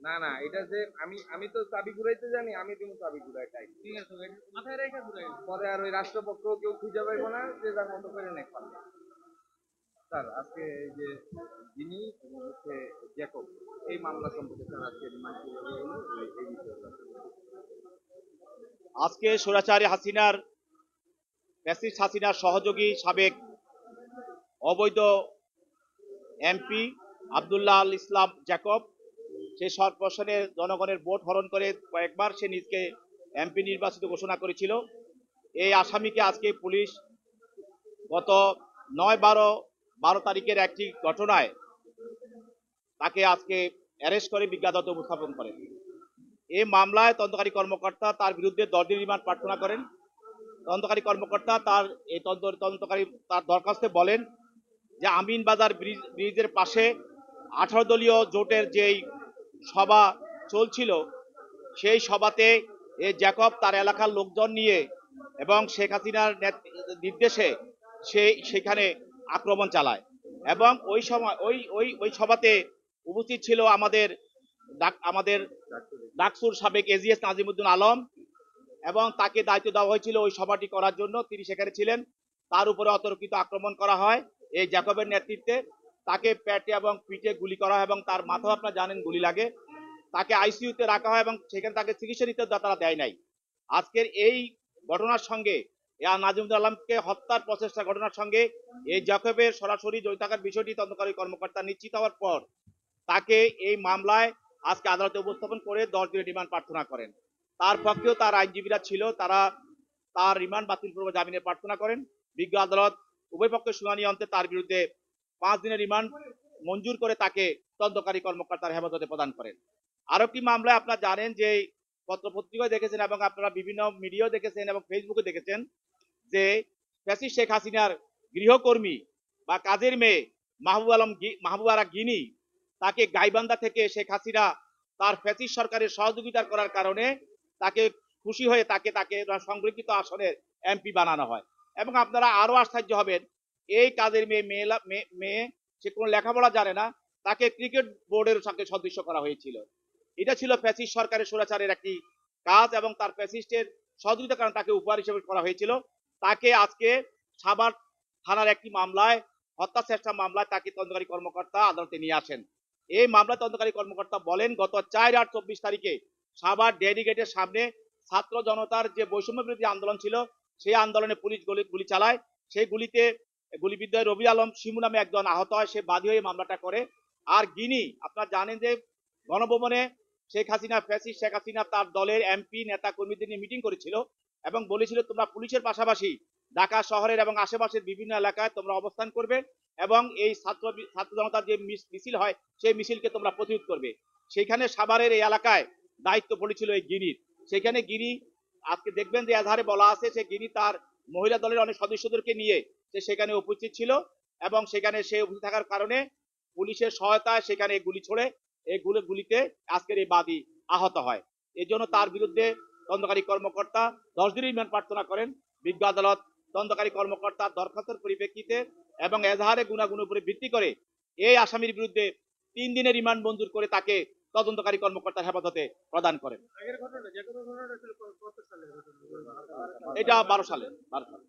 না না এটা যে আমি আমি তো চাবি ঘুরাইতে জানি আমি তুমি চাবি ঘুরাই তাই। ঠিক আছে মাথায় রেখে ঘুরাই। পরে আর ওই রাষ্ট্রপক্ষ কেউ খুঁজে পাইবো না যে যার মতো করে নেক পারবে। স্যার আজকে এই যে যিনি হচ্ছে জ্যাকব এই মামলা সম্পর্কে স্যার আজকে। আজকে স্বৈরাচারী হাসিনার ফ্যাসিস্ট হাসিনার সহযোগী সাবেক অবৈধ এমপি আবদুল্লাহ আল ইসলাম জ্যাকব সে সর্বশনে জনগণের ভোট হরণ করে কয়েকবার সে নিজকে এমপি নির্বাচিত ঘোষণা করেছিল। এই আসামিকে আজকে পুলিশ গত নয় বারো বারো তারিখের একটি ঘটনায় তাকে আজকে অ্যারেস্ট করে বিজ্ঞাদত উপস্থাপন করে। এই মামলায় তদন্তকারী কর্মকর্তা তার বিরুদ্ধে দশ রিমান্ড প্রার্থনা করেন। তদন্তকারী কর্মকর্তা তার এই তদন্ত, তদন্তকারী তার দরখাস্তে বলেন যে আমিন বাজার ব্রিজ, ব্রিজের পাশে আঠারো দলীয় জোটের যেই সভা চলছিল। সেই সভাতে এই জ্যাকব তার এলাকার লোকজন নিয়ে এবং শেখ হাসিনার নির্দেশে সে সেখানে আক্রমণ চালায়। এবং ওই সময়, ওই ওই ওই সভাতে উপস্থিত ছিল আমাদের আমাদের ডাকসুর সাবেক এজিএস নাজিমুদ্দিন আলম এবং তাকে দায়িত্ব দেওয়া হয়েছিল ওই সভাটি করার জন্য। তিনি সেখানে ছিলেন। তার উপরে অতর্কিত আক্রমণ করা হয় এই জ্যাকবের নেতৃত্বে। তাকে পেটে এবং পিঠে গুলি করা হয় এবং তার মাথা আপনারা জানেন গুলি লাগে। তাকে আইসিইউতে রাখা হয় এবং সেখানে তাকে চিকিৎসা নিতে তারা দেয় নাই। আজকের এই ঘটনার সঙ্গে নাজিমুদ্দিন আলমকে হত্যার প্রচেষ্টা ঘটনার সঙ্গে এই জ্যাকবের সরাসরি জড়িত থাকার বিষয়টি তদন্তকারী কর্মকর্তা নিশ্চিত হওয়ার পর তাকে এই মামলায় আজকে আদালতে উপস্থাপন করে দশ দিনের রিমান্ড প্রার্থনা করেন। তার পক্ষেও তার আইনজীবীরা ছিল, তারা তার রিমান্ড বাতিল পূর্ব জামিনের প্রার্থনা করেন। বিজ্ঞ আদালত উভয় পক্ষের শুনানি অন্তে তার বিরুদ্ধে পাঁচ দিনের রিমান্ড মঞ্জুর করে তাকে তদন্তকারী কর্মকর্তার হেফাজতে প্রদান করেন। আরও একটি মামলায় আপনারা জানেন যে পত্র পত্রিকায় দেখেছেন এবং আপনারা বিভিন্ন মিডিয়াও দেখেছেন এবং ফেসবুকে দেখেছেন যে ফ্যাসিস্ট শেখ হাসিনার গৃহকর্মী বা কাজের মেয়ে মাহবুব আলম গি- মাহবুব আরা গিনি তাকে গাইবান্ধা থেকে শেখ হাসিনা তার ফ্যাসিস্ট সরকারের সহযোগিতা করার কারণে তাকে খুশি হয়ে তাকে তাকে সংরক্ষিত আসনের এমপি বানানো হয়। এবং আপনারা আরও আশ্চর্য হবেন এই কাজের মেয়ে, মেয়েলা, মেয়ে- সে কোনো লেখাপড়া জানে না, তাকে ক্রিকেট বোর্ডের সাথে সদস্য করা হয়েছিল। এটা ছিল ফ্যাসিস্ট সরকারের সুরাচারের একটি কাজ এবং তার ফ্যাসিস্টের সহযোগিতার কারণে তাকে উপহার হিসেবে করা হয়েছিল। তাকে আজকে সাভার থানার একটি মামলায়, হত্যা চেষ্টা মামলায় তাকে তদন্তকারী কর্মকর্তা আদালতে নিয়ে আসেন। এই মামলায় তদন্তকারী কর্মকর্তা বলেন, গত চার আট চব্বিশ তারিখে সাভার ডেয়ারি গেটের সামনে ছাত্র জনতার যে বৈষম্য বিরোধী আন্দোলন ছিল, সেই আন্দোলনে পুলিশ গুলি গুলি চালায়। সেই গুলিতে গুলিবিদ্ধ রবি আলম শিমু নামে একজন আহত হয়, সে বাদী হয়ে মামলাটা করে। আর গিনি, আপনারা জানেন যে গণভবনে শেখ হাসিনা ফ্যাসিস শেখ হাসিনা তার দলের এমপি নেতা কর্মীদের নিয়ে মিটিং করেছিল এবং বলেছিল, তোমরা পুলিশের পাশাপাশি ঢাকা শহরের এবং আশেপাশের বিভিন্ন এলাকায় তোমরা অবস্থান করবে এবং এই ছাত্র ছাত্র জনতার যে মিছিল হয়, সেই মিছিলকে তোমরা প্রতিরোধ করবে। সেখানে সাভারের এই এলাকায় দায়িত্ব পড়েছিল এই গিরির সেখানে গিরি আজকে দেখবেন যে এধারে বলা আছে সে গিরি তার মহিলা দলের অনেক সদস্যদেরকে নিয়ে সে সেখানে উপস্থিত ছিল এবং সেখানে সে উপস্থিত থাকার কারণে পুলিশের সহায়তায় সেখানে গুলি ছোড়ে। এই গুলি গুলিতে আজকের এই বাদী আহত হয়। এই জন্য তার বিরুদ্ধে তদন্তকারী কর্মকর্তা দশ দিনের রিমান্ড প্রার্থনা করেন। বিজ্ঞ আদালত তদন্তকারী কর্মকর্তার দরখাস্তের পরিপ্রেক্ষিতে এবং এজাহারে গুণাগুণের উপরে ভিত্তি করে এই আসামির বিরুদ্ধে তিন দিনের রিমান্ড মঞ্জুর করে তাকে তদন্তকারী কর্মকর্তার হেফাজতে প্রদান করেন। যে এটা বারো সালে বারো সালে।